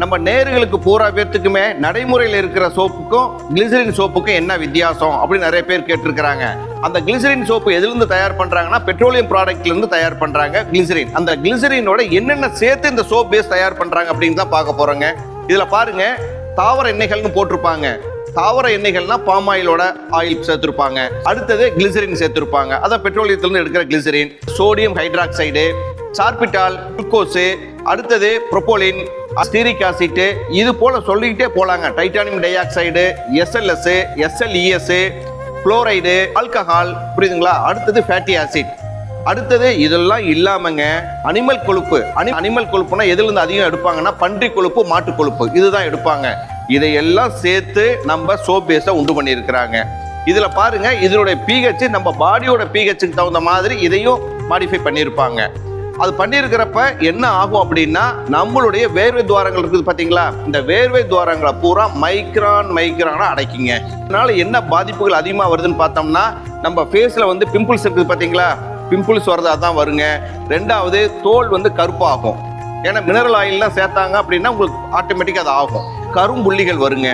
நம்ம நேர்களுக்கு பூரா பேர்த்துக்குமே நடைமுறையில் இருக்கிற சோப்புக்கும் கிளிசரின் சோப்புக்கும் என்ன வித்தியாசம் அப்படின்னு நிறைய பேர் கேட்டிருக்கிறாங்க. அந்த கிளிசரின் சோப்பு எதிலிருந்து தயார் பண்ணுறாங்கன்னா பெட்ரோலியம் ப்ராடக்ட்ல இருந்து தயார் பண்ணுறாங்க கிளிசரின் அந்த கிளிசரினோட என்னென்ன சேர்த்து இந்த சோப் பேஸ் தயார் பண்ணுறாங்க அப்படின்னு தான் பார்க்க போகிறோங்க இதில் பாருங்க தாவர எண்ணெய்கள்னு போட்டிருப்பாங்க. தாவர எண்ணெய்கள்னா பாம் ஆயிலோட ஆயில் சேர்த்துருப்பாங்க. அடுத்தது கிளிசரின் சேர்த்துருப்பாங்க. அதான் பெட்ரோலியத்திலிருந்து எடுக்கிற glycerin sodium hydroxide sorbitol glucose அடுத்தது ப்ரொபோலின் ஸ்டீரிக் ஆசிட்டு இது போல சொல்லிக்கிட்டே போலாங்க. Titanium dioxide SLS SLES chloride alcohol புரியுதுங்களா? அடுத்தது ஃபேட்டி ஆசிட் அடுத்தது இதெல்லாம் இல்லாமங்க அனிமல் கொழுப்பு. அனி அனிமல் கொழுப்புனா எதுல இருந்து அதிகம் எடுப்பாங்கன்னா பன்றி கொழுப்பு மாட்டு கொழுப்பு. இதுதான் எடுப்பாங்க. இதையெல்லாம் சேர்த்து நம்ம சோப் பேஸை உண்டு பண்ணியிருக்கிறாங்க. இதில் பாருங்க இதனுடைய பிஹெச் நம்ம பாடியோட பிஹெச்சுக்கு தகுந்த மாதிரி இதையும் மாடிஃபை பண்ணியிருப்பாங்க. அது பண்ணியிருக்கிறப்ப என்ன ஆகும் அப்படின்னா நம்மளுடைய வேர்வை துவாரங்கள் இருக்குது பார்த்தீங்களா இந்த வேர்வை துவாரங்களை பூரா மைக்ரான் மைக்ரானாக அடைக்குங்க. இதனால என்ன பாதிப்புகள் அதிகமாக வருதுன்னு பார்த்தோம்னா நம்ம ஃபேஸில் வந்து பிம்பிள்ஸ் இருக்குது பார்த்தீங்களா பிம்பிள்ஸ் வரதா தான் வருங்க. ரெண்டாவது தோல் வந்து கருப்பாகும். ஏன்னா மினரல் ஆயில்லாம் சேர்த்தாங்க அப்படின்னா உங்களுக்கு ஆட்டோமேட்டிக்காக அது ஆகும். கரும்புள்ளிகள் வருங்க.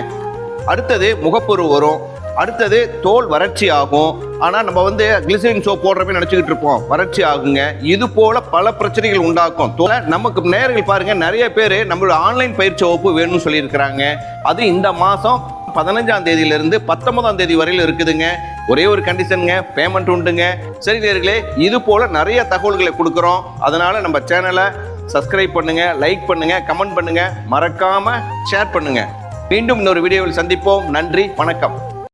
அடுத்தது முகப்பொரு வரும். அடுத்தது தோல் வறட்சி ஆகும் ஆனால் நம்ம வந்து கிளிசரின் சோப் போடுறப்ப நினச்சிக்கிட்டு இருப்போம்? வறட்சி ஆகுங்க இது போல பல பிரச்சனைகள் உண்டாக்கும். தோலை நமக்கு நேர்கள் பாருங்க நிறைய பேர் நம்மளோட ஆன்லைன் பயிற்சி வகுப்பு வேணும்னு சொல்லியிருக்கிறாங்க. அது இந்த மாதம் பதினஞ்சாம் தேதியிலிருந்து பத்தொன்பதாம் தேதி வரையில் இருக்குதுங்க. ஒரே ஒரு கண்டிஷனுங்க பேமெண்ட் உண்டுங்க. சரி நேர்களே இது போல நிறைய தகவல்களை கொடுக்குறோம். அதனால நம்ம சேனலை சப்ஸ்கிரைப் பண்ணுங்க லைக் பண்ணுங்க கமெண்ட் பண்ணுங்க. மறக்காம ஷேர் பண்ணுங்க. மீண்டும் இன்னொரு வீடியோவில் சந்திப்போம். நன்றி வணக்கம்.